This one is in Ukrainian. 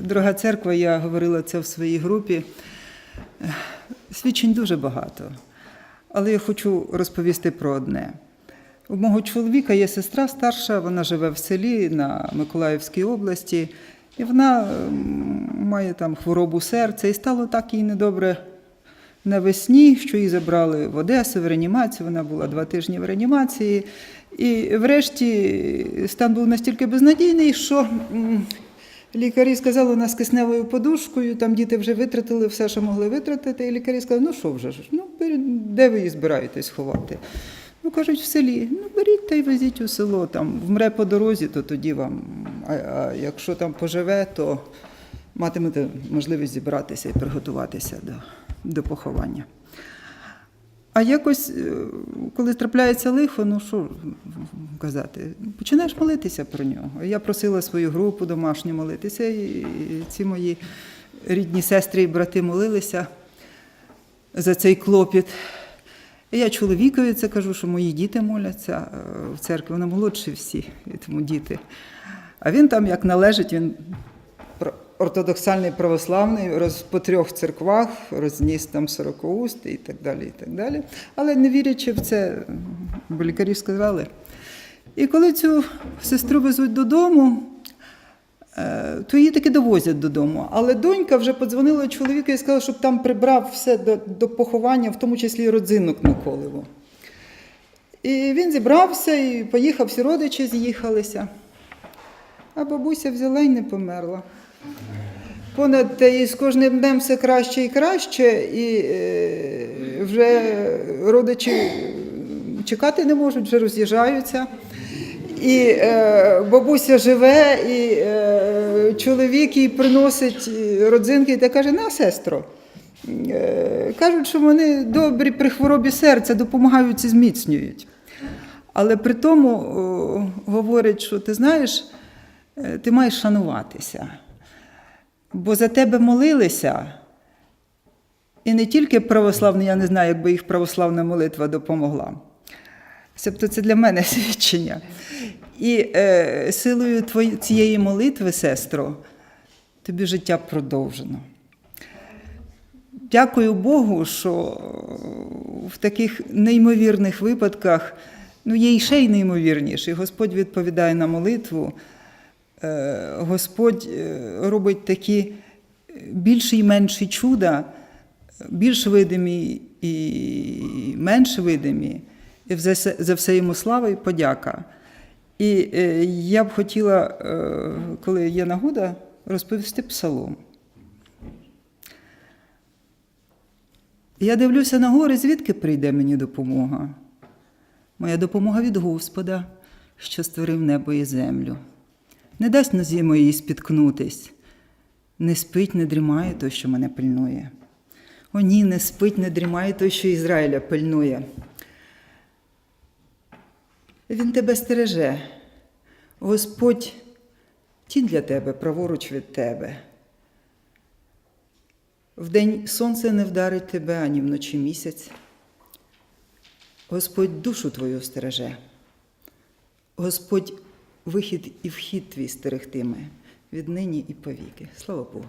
дорога церква, я говорила це в своїй групі. Свідчень дуже багато. Але я хочу розповісти про одне. У мого чоловіка є сестра старша, вона живе в селі на Миколаївській області, і вона має там хворобу серця, і стало так їй недобре навесні, що її забрали в Одесу в реанімацію. Вона була два тижні в реанімації. І врешті стан був настільки безнадійний, що лікарі сказали, у нас з кисневою подушкою, там діти вже витратили все, що могли витратити. І лікарі сказали, ну що вже ж, ну де ви її збираєтесь ховати? Ну, кажуть, в селі, ну беріть та й везіть у село, там вмре по дорозі, то тоді вам. А, а якщо там поживе, то матимете можливість зібратися і приготуватися до, до поховання. А якось, е, коли трапляється лихо, ну що казати, починаєш молитися про нього. Я просила свою групу домашню молитися, і ці мої рідні сестри і брати молилися за цей клопіт. І я чоловікові це кажу, що мої діти моляться е, в церкві, вони молодші всі, тому діти. А він там, як належить, він ортодоксальний православний, роз, по трьох церквах, розніс там сорокоуст і так далі. і так далі. Але не вірячи в це, бо лікарі сказали. І коли цю сестру везуть додому, е, то її таки довозять додому. Але донька вже подзвонила чоловіку і сказала, щоб там прибрав все до, до поховання, в тому числі родзинок Миколеву. І він зібрався і поїхав, всі родичі з'їхалися. А бабуся взяла і не померла. Понад і з кожним днем все краще і краще, і е, вже родичі чекати не можуть, вже роз'їжджаються. І е, бабуся живе, і е, чоловік їй приносить е, родзинки та каже: на сестро. Е, кажуть, що вони добрі при хворобі серця допомагають і зміцнюють. Але при тому о, говорять, що ти знаєш, ти маєш шануватися. Бо за тебе молилися, і не тільки православні, я не знаю, якби їх православна молитва допомогла. Тобто це для мене свідчення. І е, силою твої, цієї молитви, сестро, тобі життя продовжено. Дякую Богу, що в таких неймовірних випадках, ну є і ще й неймовірніші. Господь відповідає на молитву. Е, Господь е, робить такі більші і менші чуда, більш видимі і менш видимі. І за все- йому слава і подяка. І е, я б хотіла, е, коли є нагода, розповісти псалом. Я дивлюся на гори, звідки прийде мені допомога? Моя допомога від Господа, що створив небо і землю. Не дасть нозі моїй спіткнутись, не спить, не дрімає той, що мене пильнує. О, ні, не спить, не дрімає той, що Ізраїля пильнує. Він тебе стереже. Господь тінь для тебе, праворуч від тебе. Вдень сонце не вдарить тебе, ані вночі місяць. Господь душу твою стереже. Господь вихід і вхід твій стерегтиме віднині і повіки. Слава Богу.